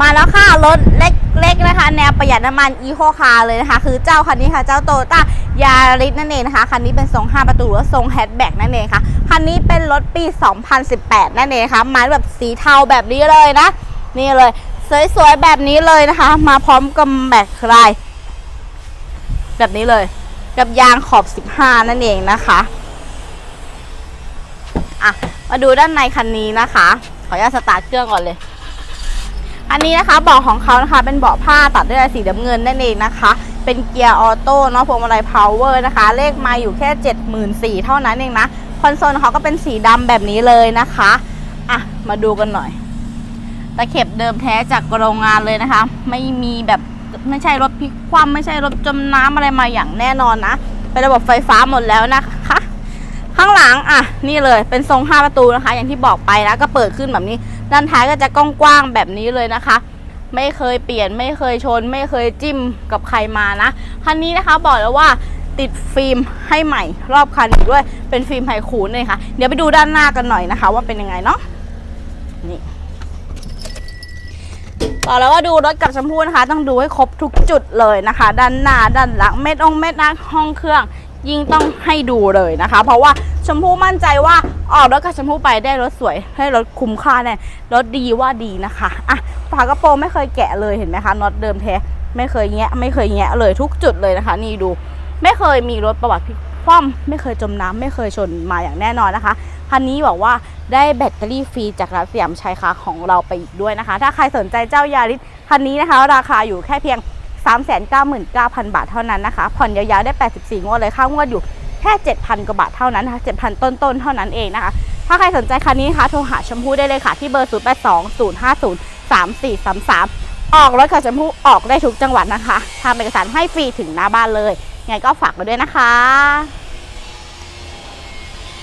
มาแล้วค่ะ รถเล็กๆนะคะ แนวประหยัดน้ำมันอีโคคาร์เลยนะคะ คือเจ้าคันนี้ค่ะ เจ้าโตโยต้ายาริสนั่นเองนะคะ คันนี้เป็นทรง 5 ประตูหรือทรงแฮชแบ็กนั่นเองค่ะ คันนี้เป็นรถปี 2018 นั่นเองค่ะ มาแบบสีเทาแบบนี้เลยนะ นี่เลย สวยๆ แบบนี้เลยนะคะ มาพร้อมกับแม็กคลายแบบนี้เลย กับยางขอบ 15 นั่นเองนะคะอะมาดูด้านในคันนี้นะคะ ขออนุญาตสตาร์ทเครื่องก่อนเลย นนี้นะคะเบาะของเขานะคะ เป็นเบาะผ้าตัดด้วยสีน้ำเงินนั่นเองนะคะ เป็นเกียร์ออโต้เนาะพวงมาลัยพาวเวอร์นะคะ เลขมาอยู่แค่ 74,000เท่านั้นเองนะ คอนโซลเขาก็เป็นสีดำแบบนี้เลยนะคะอะมาดูกันหน่อยตะเข็บเดิมแท้จากโรงงานเลยนะคะ ไม่มีแบบไม่ใช่รถพลิกคว่ำไม่ใช่รถจมน้ำอะไรมาอย่างแน่นอนนะ เป็นระบบไฟฟ้าหมดแล้วนะคะ ข้างหลังอะนี่เลยเป็นทรง 5 ประตูนะคะ อย่างที่บอกไปแล้วก็เปิดขึ้นแบบนี้ ด้านท้ายก็จะกว้างๆแบบนี้เลยนะคะ ไม่เคยเปลี่ยนไม่เคยชน ไม่เคยจิ้มกับใครมานะคันนี้นะคะบอกแล้วว่าติดฟิล์มให้ใหม่รอบคันด้วยเป็นฟิล์มไฮคูนเลยค่ะ เดี๋ยวไปดูด้านหน้ากันหน่อยนะคะ ว่าเป็นยังไงเนาะนี่บอกแล้วว่าดูรถกับชมพู่นะคะ ต้องดูให้ครบทุกจุดเลยนะคะ ด้านหน้าด้านหลังเม็ดองเม็ดนักห้องเครื่องยิ่งต้องให้ดูเลยนะคะ เพราะว่า ชมพู่มั่นใจว่าออกรถกับชมพู่ไปได้รถสวย ให้รถคุ้มค่าแน่รถดีว่าดีนะคะอะฝากระโปรงไม่เคยแกะเลยเห็นไหมคะน็อตเดิมแท้ไม่เคยแงะไม่เคยแงะเลยทุกจุดเลยนะคะ นี่ดู ไม่เคยมีรถประวัติพิกคว่ำไม่เคยจมน้ำไม่เคยชนมาอย่างแน่นอนนะคะคันนี้บอกว่าได้แบตเตอรี่ฟรีจากร้านสยามชัยคาของเราไปอีกด้วยนะคะ ถ้าใครสนใจเจ้ายาริสคันนี้นะคะ ราคาอยู่แค่เพียง 399,000 บาทเท่านั้นนะคะ ผ่อนยาวๆได้ 84 งวดเลยค่างวดอยู่ แค่ 7,000 กว่าบาทเท่านั้นนะคะ7,000 ต้นๆ เท่านั้นเองนะคะ ถ้าใครสนใจคันนี้นะคะโทรหาชมพู่ได้เลยค่ะ ที่เบอร์ 0820503433 ออกรถกับชมพู่ออกได้ทุกจังหวัดนะคะทำเอกสารให้ฟรีถึงหน้าบ้านเลย ไงก็ฝากมาด้วยนะคะ